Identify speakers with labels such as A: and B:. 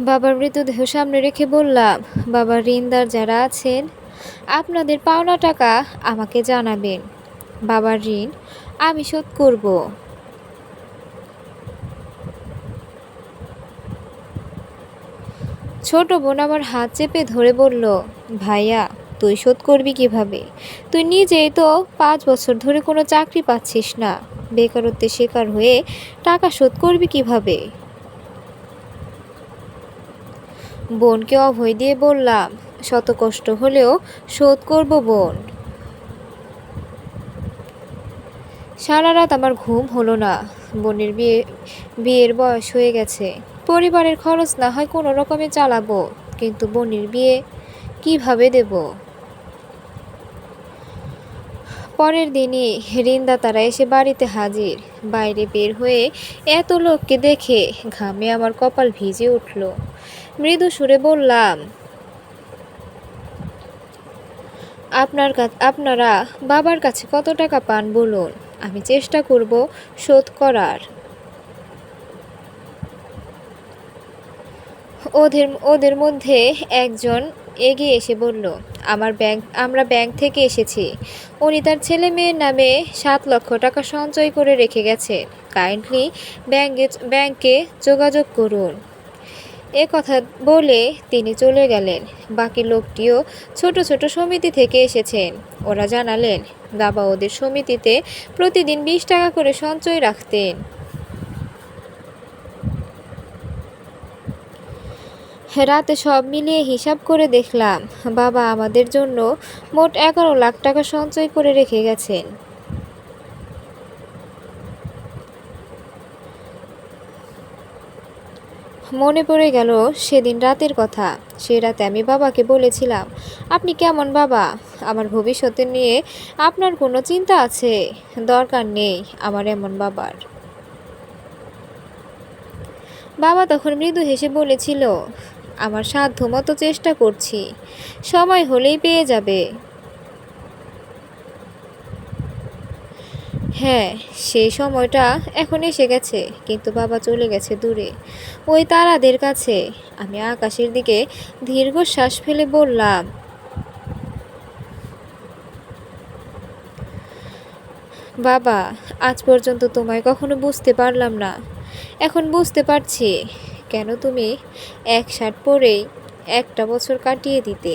A: বাবার মৃতদেহ সামনে রেখে বললাম বাবার ঋণদার যারা আছেন, আপনাদের পাওনা টাকা আমাকে জানাবেন। বাবার ঋণ আমি শোধ করব। ছোট বোন আমার হাত চেপে ধরে বলল, ভাইয়া, তুই শোধ করবি কীভাবে? তুই নিজেই তো পাঁচ বছর ধরে কোনো চাকরি পাচ্ছিস না। বেকারত্বের শিকার হয়ে টাকা শোধ করবি কীভাবে? বোনকে অভয় দিয়ে বললাম, শত কষ্ট হলেও শোধ করব বোন। সারা রাত আমার ঘুম হলো না। বোনের বিয়ে, বিয়ের বয়স হয়ে গেছে। পরিবারের খরচ না হয় কোনো রকমে চালাবো, কিন্তু বোনের বিয়ে কীভাবে দেব? পরের দিনই ঋণদাতারা এসে বাড়িতে হাজির। বাইরে বের হয়ে এত লোককে দেখে ঘামে আমার কপাল ভিজে উঠল। মৃদু সুরে বললাম, আপনার আপনারা বাবার কাছে কত টাকা পান বলুন? আমি চেষ্টা করব শোধ করার। ওদের ওদের মধ্যে একজন এগিয়ে এসে বলল, আমার ব্যাংক, আমরা ব্যাংক থেকে এসেছি। উনি তার ছেলে মেয়ের নামে সাত লক্ষ টাকা সঞ্চয় করে রেখে গেছে কাইন্ডলি ব্যাংকে ব্যাংকে যোগাযোগ করুন। এ কথা বলে তিনি চলে গেলেন। বাকি লোকটিও ছোট ছোট সমিতি থেকে এসেছেন। ওরা জানালেন, বাবা ওদের সমিতিতে প্রতিদিন বিশ টাকা করে সঞ্চয় রাখতেন। রাতে সব মিলিয়ে হিসাব করে দেখলাম, বাবা আমাদের জন্য মোট এগারো লাখ টাকা সঞ্চয় করে রেখে গেছেন। মনে পড়ে গেল সেদিন রাতের কথা। সে রাতে আমি বাবাকে বলেছিলাম, আপনি কেমন বাবা? আমার ভবিষ্যতে নিয়ে আপনার কোনো চিন্তা আছে? দরকার নেই আমার এমন বাবার। বাবা তখন মৃদু হেসে বলেছিল, আমার সাধ্য মতো চেষ্টা করছি। সময় হলেই পেয়ে যাবে। হ্যাঁ সেই সময়টা এখন এসে গেছে, কিন্তু বাবা চলে গেছে দূরে। ওই তারাদের কাছে। আমি আকাশের দিকে দীর্ঘশ্বাস ফেলে বললাম, বাবা, আজ পর্যন্ত তোমায় কখনো বুঝতে পারলাম না। এখন বুঝতে পারছি কেন তুমি এক শার্ট পরেই একটা বছর কাটিয়ে দিতে।